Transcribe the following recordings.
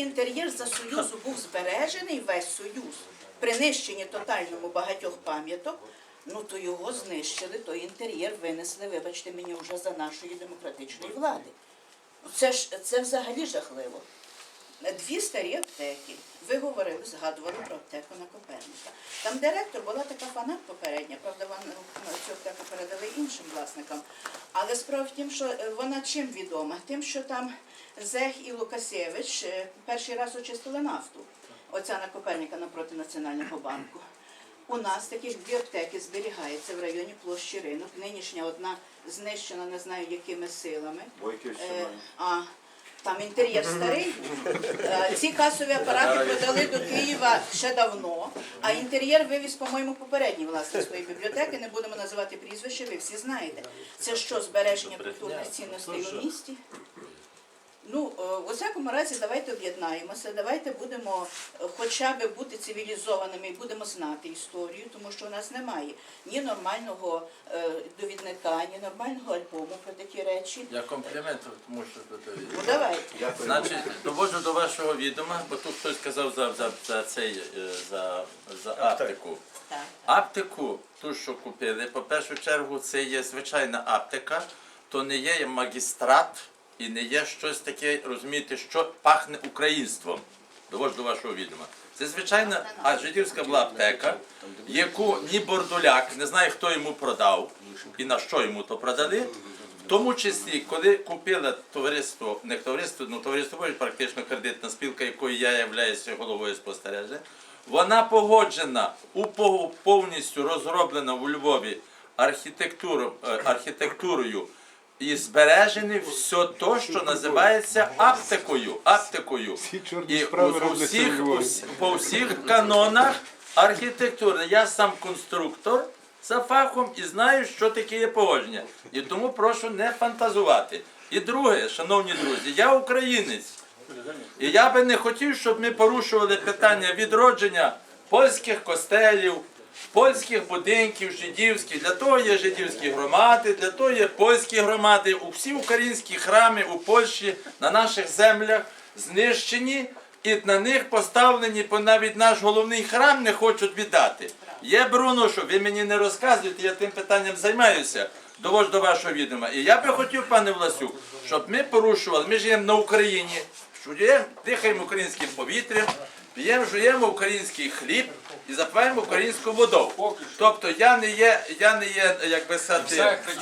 інтер'єр за Союзу був збережений весь Союз при нищенні тотальному багатьох пам'яток, ну то його знищили, той інтер'єр винесли, вибачте мені, вже за нашої демократичної влади. Це ж це взагалі жахливо. Дві старі аптеки. Ви говорили, згадували про аптеку на Коперника. Там директор була така фанат попередня, правда, вона ну, цю аптеку передали іншим власникам. Але справа в тім, що е, вона чим відома? Тим, що там Зех і Лукасєвич е, перший раз очистили нафту. Оця на Коперника напроти Національного банку. У нас таких дві аптеки зберігається в районі площі ринок. Нинішня одна знищена, не знаю якими силами. Е, а там інтер'єр старий. Е, Ці касові апарати продали до Києва ще давно, а інтер'єр вивіз, по-моєму, попередній власник своєї бібліотеки. Не будемо називати прізвище, ви всі знаєте. Це що, збереження культурних цінностей у місті? В усякому разі, давайте об'єднаємося, давайте будемо е, хоча б бути цивілізованими і будемо знати історію, тому що у нас немає ні нормального е, довідника, ні нормального альбому про такі речі. Я комплімент, тому що тут. Ну давайте. Значить, доводжу до вашого відома, бо тут хтось сказав за, за, за цей е, за, за аптеку. Так. Аптеку, ту, що купили, по першу чергу, це є звичайна аптека, то не є магістрат і не є щось таке, розумієте, що пахне українством. Доводжу до вашого відома. Це звичайна а жидівська була аптека, яку ні бордуляк, не знає, хто йому продав і на що йому то продали. В тому числі, коли купила товариство, не товариство, ну товариство практично кредитна спілка, якою я являюся головою спостереження, вона погоджена у повністю розроблена у Львові е, архітектурою і збережене все то, що називається аптекою. Аптекою. Всі чорні І у- всіх, по всіх канонах архітектури. Я сам конструктор за фахом і знаю, що таке є погодження. І тому прошу не фантазувати. І друге, шановні друзі, я українець. І я би не хотів, щоб ми порушували питання відродження польських костелів, польських будинків, жидівських. Для того є жидівські громади, для того є польські громади. У всі українські храми у Польщі на наших землях знищені. І на них поставлені, бо навіть наш головний храм не хочуть віддати. Є Бруно, що ви мені не розказуєте, я тим питанням займаюся. Довожу до вашого відома. І я би хотів, пане Власюк, щоб ми порушували, ми живемо на Україні, жуємо, дихаємо українським повітрям, п'ємо, жуємо український хліб і запиваємо українську воду. Тобто я не є, я не є, як би сказати,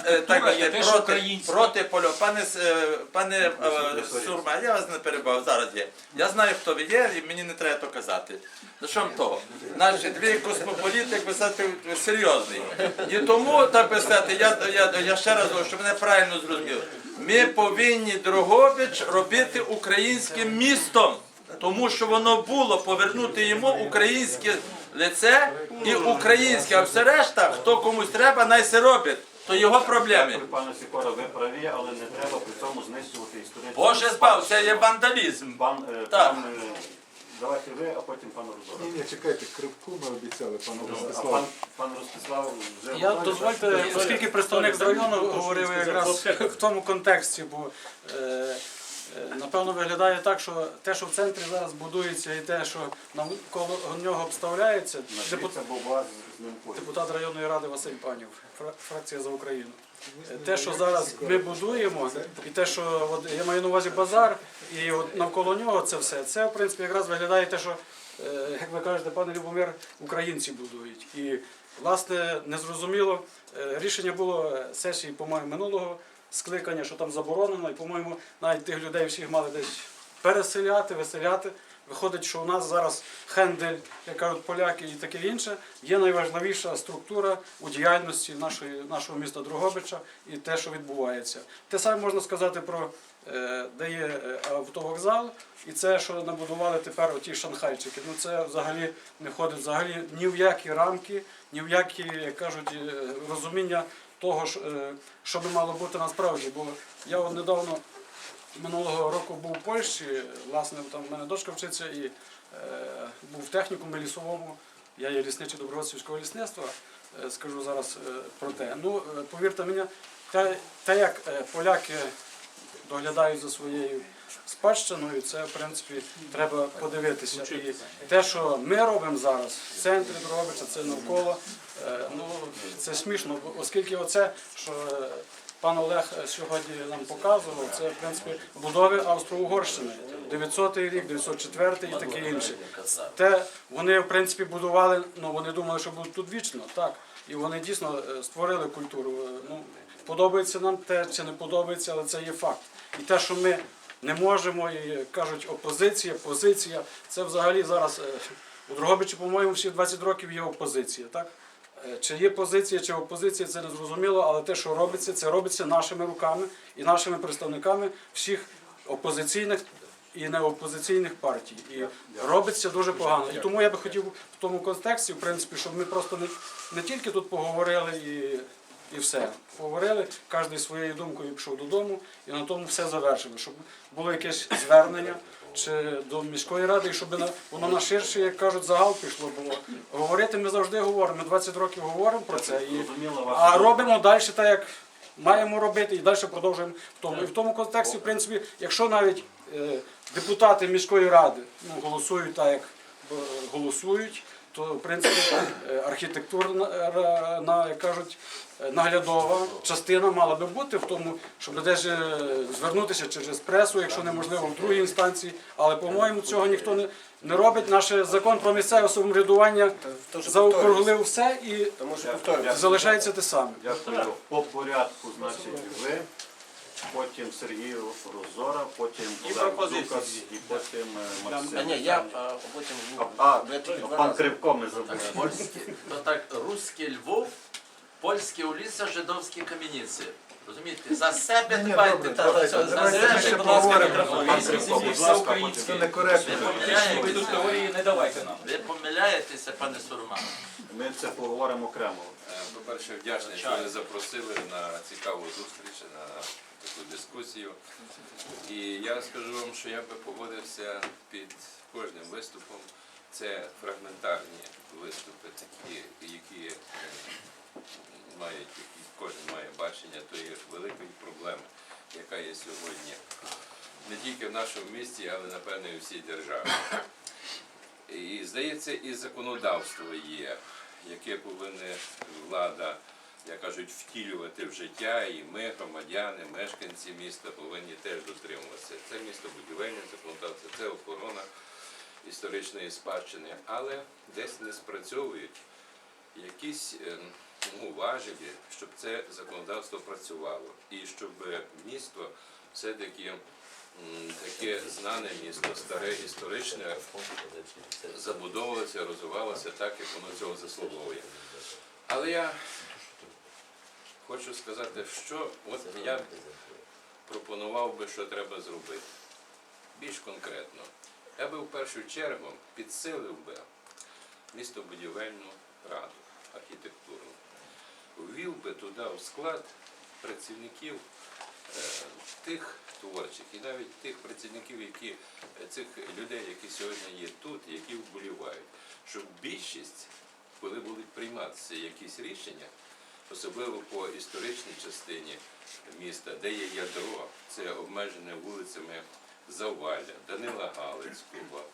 е, так би є теж проти, українська. проти полю. Пане, с- е, пане е, Сурма, я вас не перебав, зараз є. Я знаю, хто ви є, і мені не треба то казати. За що вам того? Наші дві космополіти, як би сказати, серйозний. І тому, так би сказати, я, я, я ще раз говорю, щоб мене правильно зрозуміли. Ми повинні Дрогобич робити українським містом. Тому що воно було повернути йому українське лице і українське, а все решта, хто комусь треба, най се робить. То його проблеми. Пане Сікора, ви праві, але не треба при цьому знищувати історичну Боже збав, це є вандалізм. Пан, е, Так. пан, е, давайте ви, а потім пан. Ні, ні, чекайте, кривку ми обіцяли пану А Ростиславу. пан, пан Ростислав вже Я говорив, дозвольте, оскільки представник з району говорив якраз в тому контексті, бо е, напевно виглядає так, що те, що в центрі зараз будується, і те, що навколо нього обставляється, депут- депутат районної ради Василь Панів, фракція за Україну. Е, Те, що зараз ми будуємо, і те, що от, я маю на увазі базар, і от навколо нього це все, це в принципі якраз виглядає те, що, е, як ви кажете, пане Любомир, українці будують. І власне незрозуміло, е, рішення було е, сесії, по-моєму, минулого скликання, що там заборонено, і, по-моєму, навіть тих людей всіх мали десь переселяти, виселяти. Виходить, що у нас зараз хендель, як кажуть поляки і таке інше, є найважливіша структура у діяльності нашої, нашого міста Дрогобича і те, що відбувається. Те саме можна сказати про е, де є е, автовокзал, і це, що набудували тепер оті шанхайчики. Ну це взагалі не входить взагалі ні в які рамки, ні в які, як кажуть, е, розуміння того, е, що би мало бути насправді. Бо я от недавно минулого року був у Польщі, власне, там в мене дочка вчиться і е, був в технікумі лісовому. Я є лісничий добровольського лісництва, е, скажу зараз про те. Ну, повірте мені, те, як поляки доглядають за своєю спадщиною, це в принципі треба подивитися. І те, що ми робимо зараз в центрі Дрогобича, це навколо, е, ну це смішно, оскільки оце, що е, пан Олег сьогодні нам показував, це в принципі будови Австро-Угорщини, 900 рік, 904 і таке інше. Те вони в принципі будували, ну вони думали, що будуть тут вічно, так. І вони дійсно е, створили культуру. Е, Ну, подобається нам те чи не подобається, але це є факт. І те, що ми не можемо, і кажуть, опозиція, позиція, це взагалі зараз е, у Дрогобичі, по-моєму, всі 20 років є опозиція, так? Е, Чи є позиція, чи опозиція, це не зрозуміло, але те, що робиться, це робиться нашими руками і нашими представниками всіх опозиційних і неопозиційних партій. І робиться дуже погано. І тому я би хотів в тому контексті, в принципі, щоб ми просто не, не тільки тут поговорили і, і все. Поговорили, кожен своєю думкою пішов додому і на тому все завершили. Щоб було якесь звернення чи до міської ради, і щоб воно на ширше, як кажуть, загал пішло було. Говорити ми завжди говоримо. Ми 20 років говоримо про це. І, а робимо далі так, як маємо робити, і далі продовжуємо в тому. І в тому контексті, в принципі, якщо навіть е, депутати міської ради ну, голосують так, як е, голосують, то в принципі е, архітектурна, е, на, як кажуть, е, наглядова частина мала би бути в тому, щоб десь е, звернутися через пресу, якщо неможливо, в другій інстанції. Але, по-моєму, цього ніхто не, не робить. Наш закон про місцеве самоврядування заокруглив все і Тому що повторюю, залишається те саме. Дякую. По порядку, значить, ви, потім Сергій Розора, потім Олег Дукас і потім е, а ні, я а, потім А, а, я тільки два пан рази. Кривко ми забули. Польське, то так, руське Львов, польське Уліса, жидовські кам'яниці. Розумієте, за себе дбайте, та, давайте, за давайте себе, ще будь ласка, поговоримо. мікрофон. Пан Кривко, будь ласка, потім. Некоректно. Ви помиляєтеся, Ви тут теорії не давайте нам. ви помиляєтеся, пане Сурман. Ми це поговоримо окремо. Е, По-перше, вдячний, що ви запросили на цікаву зустріч, на таку дискусію. І я скажу вам, що я би погодився під кожним виступом. Це фрагментарні виступи, такі, які е, мають, які кожен має бачення тої великої проблеми, яка є сьогодні не тільки в нашому місті, але напевно і в всій державі. І здається, і законодавство є, яке повинна влада, як кажуть, втілювати в життя, і ми, громадяни, мешканці міста, повинні теж дотримуватися. Це містобудівельне законодавство, це охорона історичної спадщини, але десь не спрацьовують якісь е, ну, важелі, щоб це законодавство працювало, і щоб місто все-таки таке знане місто, старе історичне, забудовувалося, розвивалося так, як воно цього заслуговує. Але я хочу сказати, що от я пропонував би, що треба зробити. Більш конкретно. Я би в першу чергу підсилив би містобудівельну раду архітектурну. Ввів би туди в склад працівників е, тих творчих і навіть тих працівників, які е, цих людей, які сьогодні є тут, які вболівають, щоб більшість, коли будуть прийматися якісь рішення, особливо по історичній частині міста, де є ядро, це обмежене вулицями Заваля, Данила Галицького,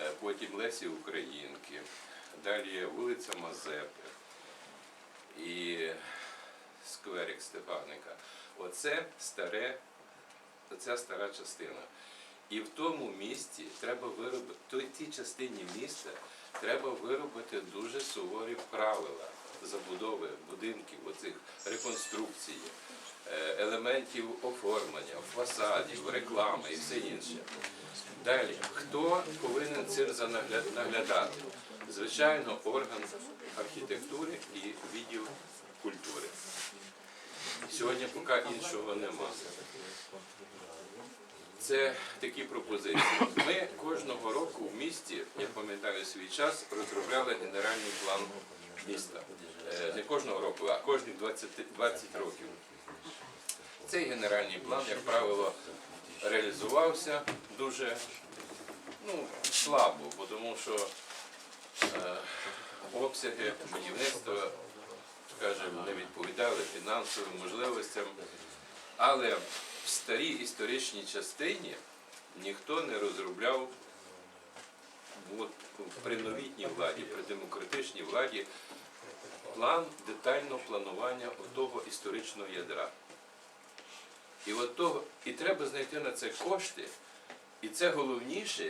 е, потім Лесі Українки, далі вулиця Мазепи і скверик Стефаника. Оце старе, оця стара частина. І в тому місті треба виробити, той тій частині міста треба виробити дуже суворі правила забудови будинків, оцих реконструкцій, е, елементів оформлення, фасадів, реклами і все інше. Далі, хто повинен цим наглядати? Звичайно, орган архітектури і відділ культури. Сьогодні поки іншого нема. Це такі пропозиції. Ми кожного року в місті, я пам'ятаю свій час, розробляли генеральний план міста. Е, Не кожного року, а кожні 20, 20 років. Цей генеральний план, як правило, реалізувався дуже ну, слабо, бо тому що е, обсяги будівництва, скажімо, не відповідали фінансовим можливостям. Але в старій історичній частині ніхто не розробляв от, при новітній владі, при демократичній владі план детального планування того історичного ядра. І от того, і треба знайти на це кошти. І це головніше,